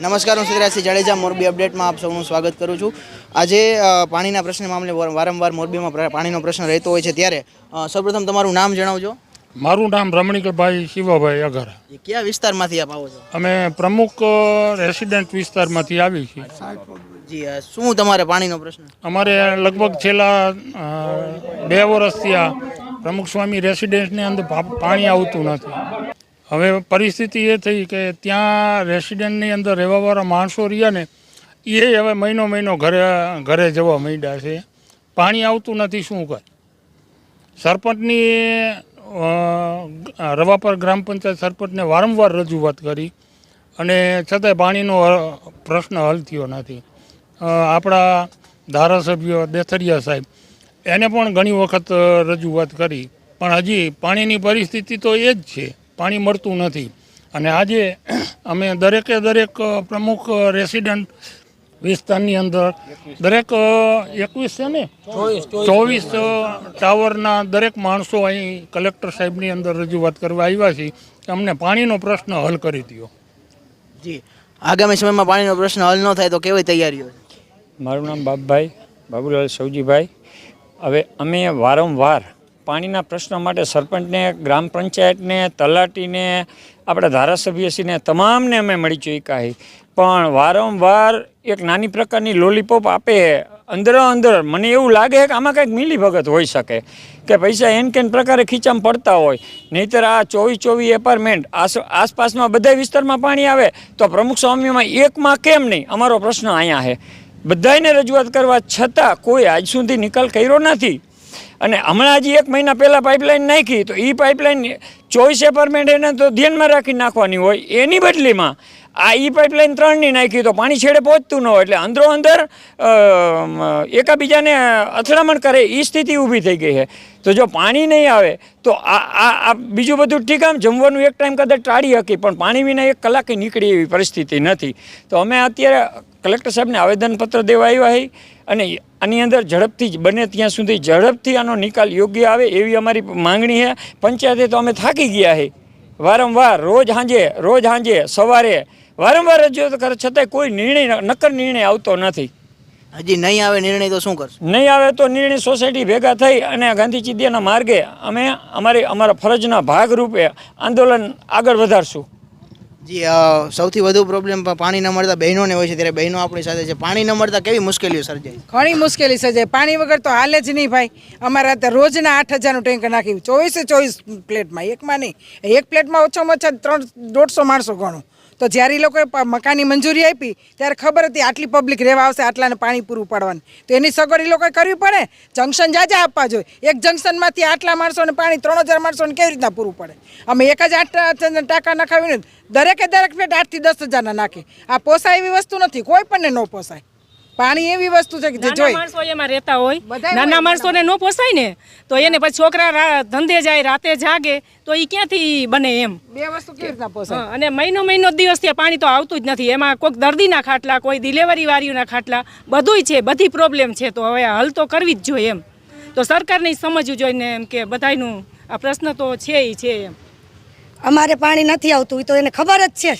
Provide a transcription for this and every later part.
નમસ્કાર હું સુધરાજસિંહ જાડેજા મોરબી અપડેટમાં આપ સૌનું સ્વાગત કરું છું. આજે પાણીના પ્રશ્ન મામલે વારંવાર મોરબીમાં પાણીનો પ્રશ્ન રહેતો હોય છે ત્યારે સૌપ્રથમ તમારું નામ જણાવજો. મારું નામ રમણીકભાઈ શિવાભાઈ અઘરા કયા વિસ્તારમાંથી આપ આવો છો? અમે પ્રમુખ રેસિડેન્ટ વિસ્તારમાંથી આવી છીએ. જી શું તમારે પાણીનો પ્રશ્ન? અમારે લગભગ છેલ્લા બે વર્ષથી આ પ્રમુખ સ્વામી રેસિડેન્ટની અંદર પાણી આવતું નથી. હવે પરિસ્થિતિ એ થઈ કે ત્યાં રેસિડેન્ટની અંદર રહેવાવાળા માણસો રહ્યા ને, એ હવે મહિનો મહિનો ઘરે ઘરે જવા માંડ્યા છે. પાણી આવતું નથી, શું કરે? સરપંચની રવાપર ગ્રામ પંચાયત સરપંચને વારંવાર રજૂઆત કરી અને છતાંય પાણીનો પ્રશ્ન હલ થયો નથી. આપણા ધારાસભ્ય દેથરિયા સાહેબ એને પણ ઘણી વખત રજૂઆત કરી. પણ હજી પાણીની પરિસ્થિતિ તો એ જ છે. પાણી મળતું નથી. અને આજે અમે દરેકે દરેક પ્રમુખ રેસિડન્ટ વિસ્તારની અંદર દરેક એકવીસ છે ને? ચોવીસ ટાવરના દરેક માણસો અહીં કલેક્ટર સાહેબની અંદર રજૂઆત કરવા આવ્યા છે કે અમને પાણીનો પ્રશ્ન હલ કરી દો જી. આગામી સમયમાં પાણીનો પ્રશ્ન હલ ન થાય તો કેવી તૈયારીઓ મારું નામ બાપભાઈ બાબુલાલ સૌજીભાઈ હવે અમે વારંવાર પાણીના પ્રશ્ન માટે સરપંચને, ગ્રામ પંચાયતને, તલાટીને, આપણા ધારાસભ્યશ્રીને તમામને અમે મળી ચૂક્યા પણ વારંવાર એક નાની પ્રકારની લોલીપોપ આપે અંદર અંદર મને એવું લાગે કે આમાં કંઈક મિલીભગત હોઈ શકે. કે પૈસા એન કેન પ્રકારે ખીચામાં પડતા હોય. નહીંતર આ ચોવીસ ચોવીસ એપાર્ટમેન્ટ આસ, આસપાસમાં બધા વિસ્તારમાં પાણી આવે તો પ્રમુખ સ્વામીમાં એકમાં કેમ નહીં? અમારો પ્રશ્ન અહીંયા છે બધાને રજૂઆત કરવા છતાં કોઈ આજ સુધી નિકાલ કર્યો નથી. અને હમણાં હજી એક મહિના પહેલાં પાઇપલાઇન નાખી, તો એ પાઇપલાઇન ચોવીસ એપાર્ટમેન્ટ એને તો ધ્યાનમાં રાખી નાખવાની હોય, એની બદલીમાં આ ઈ પાઇપલાઇન ત્રણની નાખી, તો પાણી છેડે પહોંચતું ન હોય, એટલે અંદરો અંદર એકાબીજાને અથડામણ કરે એ સ્થિતિ ઊભી થઈ ગઈ છે. તો જો પાણી નહીં આવે, તો આ આ આ બીજું બધું ઠીક આમ, જમવાનું એક ટાઈમ કદાચ ટાળી શકી પણ પાણી વિના એક કલાકે નીકળી એવી પરિસ્થિતિ નથી. તો અમે અત્યારે કલેક્ટર સાહેબને આવેદનપત્ર દેવા આવ્યા છે અને આની અંદર ઝડપથી જ બને ત્યાં સુધી ઝડપથી આનો નિકાલ યોગ્ય આવે એવી અમારી માંગણી છે પંચાયતે તો અમે થાકી ગયા છે વારંવાર રોજ સાંજે રોજ સાંજે સવારે વારંવાર રજૂઆત કરે છતાંય કોઈ નિર્ણય નક્કર નિર્ણય આવતો નથી. હજી નહીં આવે નિર્ણય તો શું કરશો? નહીં આવે તો નિર્ણય સોસાયટી ભેગા થઈ અને ગાંધી ચિંધ્યાના માર્ગે અમે અમારી અમારા ફરજના ભાગરૂપે આંદોલન આગળ વધારશું. જી સૌથી વધુ પ્રોબ્લેમ પાણી ન મળતા બહેનોને હોય છે, ત્યારે બહેનો આપણી સાથે છે. પાણી ન મળતા કેવી મુશ્કેલીઓ સર્જાય ઘણી મુશ્કેલી સર્જાય. પાણી વગર તો હાલે જ નહીં ભાઈ. અમારા ત્યાં રોજના આઠ હજારનું ટેન્કર નાખ્યું. ચોવીસે ચોવીસ પ્લેટમાં એકમાં નહીં. એક પ્લેટમાં ઓછામાં ઓછા ત્રણ દોઢસો માણસો ગણું. તો જ્યારે એ લોકોએ મકાનની મંજૂરી આપી, ત્યારે ખબર હતી આટલી પબ્લિક રહેવા આવશે, આટલાને પાણી પૂરું પાડવાનું. તો એની સગવડ એ લોકોએ કરવી પડે. જંક્શન જાજા આપવા જોઈએ. એક જંક્શનમાંથી આટલા માણસોને પાણી, ત્રણ હજાર માણસોને કેવી રીતના પૂરું પડે? અમે એક જ આઠ ટાંકા નખાવીને દરેકે દરેક પ્લેટ આઠથી દસ હજારના નાખી. આ પોસાય એવી વસ્તુ નથી. કોઈ પણને ન પોસાય. પાણી એવી વસ્તુ છે કે જે જોઈ. માણસો એમાં રહેતા હોય નાના માણસોને ન પોસાય ને તો એને પછી છોકરા ધંધે જાય રાતે જાગે તો એ ક્યાંથી બને એમ? બે વસ્તુ કેવી રીતના પોસાય? અને મહિનો મહિનો દિવસ ત્યાં પાણી તો આવતું જ નથી. એમાં કોઈક દર્દીના ખાટલા કોઈ ડિલિવરી વાળીઓના ખાટલા બધુંય છે બધી પ્રોબ્લેમ છે. તો હવે હલ તો કરવી જ જોઈએ એમ. તો સરકારને સમજવું જોઈએ ને એમ કે બધાયનું આ પ્રશ્ન તો છે ય છે એમ. અમારે પાણી નથી આવતું એ તો એને ખબર જ છે.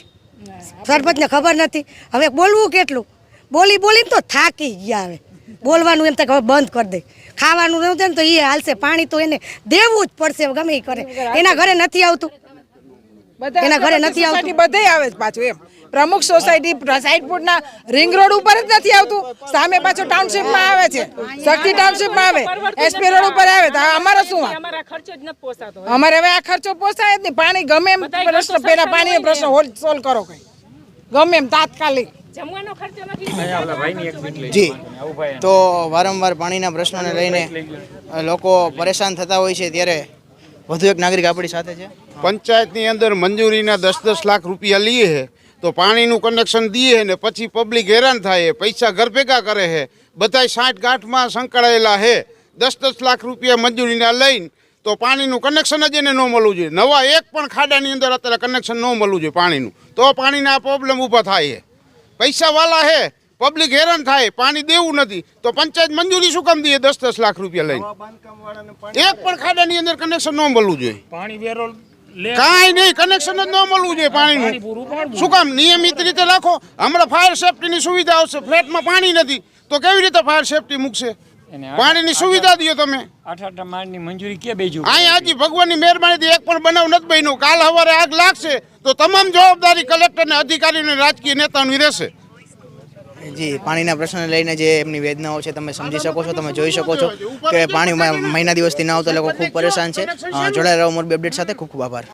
સરપંચને ખબર નથી. હવે બોલવું કેટલું? બોલી બોલીને તો થાકી ગયા હવે. બોલવાનું એમ થાય કે હવે બંધ કરી દે. ખાવાનું ન છે ને તો એ હાલશે પાણી તો એને દેવું જ પડશે ગમે એ કરે. એના ઘરે નથી આવતું. એના ઘરે નથી આવતું. બધે આવે પાછું એમ. પ્રમુખ સોસાયટી સાઈડપુરના રિંગ રોડ ઉપર જ નથી આવતું. સામે પાછું ટાઉનશીપમાં આવે છે. શક્તિ ટાઉનશીપમાં આવે. એસપી રોડ ઉપર આવે તો અમારો શું? અમારા હવે. આ ખર્ચો પોસાય જ નહીં. પાણી ગમે એમ પ્રશ્ન પેલા પાણીનો પ્રશ્ન સોલ્વ કરો કઈ. ગમે એમ તાત્કાલિક. જી. તો વારંવાર પાણીના પ્રશ્નોને લઈને લોકો પરેશાન થતા હોય છે ત્યારે વધુ એક નાગરિક આપણી સાથે છે. પંચાયતની અંદર મંજૂરીના દસ દસ લાખ રૂપિયા લઈએ છે તો પાણીનું કનેક્શન દઈએ ને પછી પબ્લિક હેરાન થાય પૈસા ઘર ભેગા કરે છે બધાય સાઠ ગાંઠમાં સંકળાયેલા છે દસ દસ લાખ રૂપિયા મંજૂરીના લઈને તો પાણીનું કનેક્શન જ એને ન મળવું જોઈએ. નવા એક પણ ખાડાની અંદર અત્યારે કનેક્શન ન મળવું જોઈએ પાણીનું. તો પાણીના પ્રોબ્લેમ ઊભા થાય છે પૈસા વાલા હે પબ્લિક હેરાન થાય પાણી દેવું નથી. તો પંચાયત મંજૂરી શું કામ દઈએ? દસ દસ લાખ રૂપિયા લઈ એક પણ ખાડાની અંદર કનેક્શન ન મળવું જોઈએ. પાણી વેરો કાંઈ નહીં કનેક્શન જ ન મળવું જોઈએ પાણીનું. શું કામ નિયમિત રીતે રાખો? હમણાં ફાયર સેફટીની સુવિધા આવશે ફ્લેટમાં પાણી નથી. તો કેવી રીતે ફાયર સેફટી મૂકશે? પાણીની સુવિધા દો તમે. આઠ આઠ માળની મંજૂરી કે બેજુ? અહીંયા હજી ભગવાનની મહેરબાનીથી એક પણ બનાવ નથી બન્યું. કાલ સવારે આગ લાગશે તો તમામ જવાબદારી કલેક્ટરને અધિકારીઓને રાજકીય નેતાઓની રહેશે. જી પાણીના પ્રશ્નને લઈને જે એમની વેદનાઓ છે તમે સમજી શકો છો તમે જોઈ શકો છો કે પાણી મહિના દિવસથી ના આવતા લોકો ખૂબ પરેશાન છે. જોડાયેલા રહો મોરબી અપડેટ સાથે ખૂબ ખૂબ આભાર.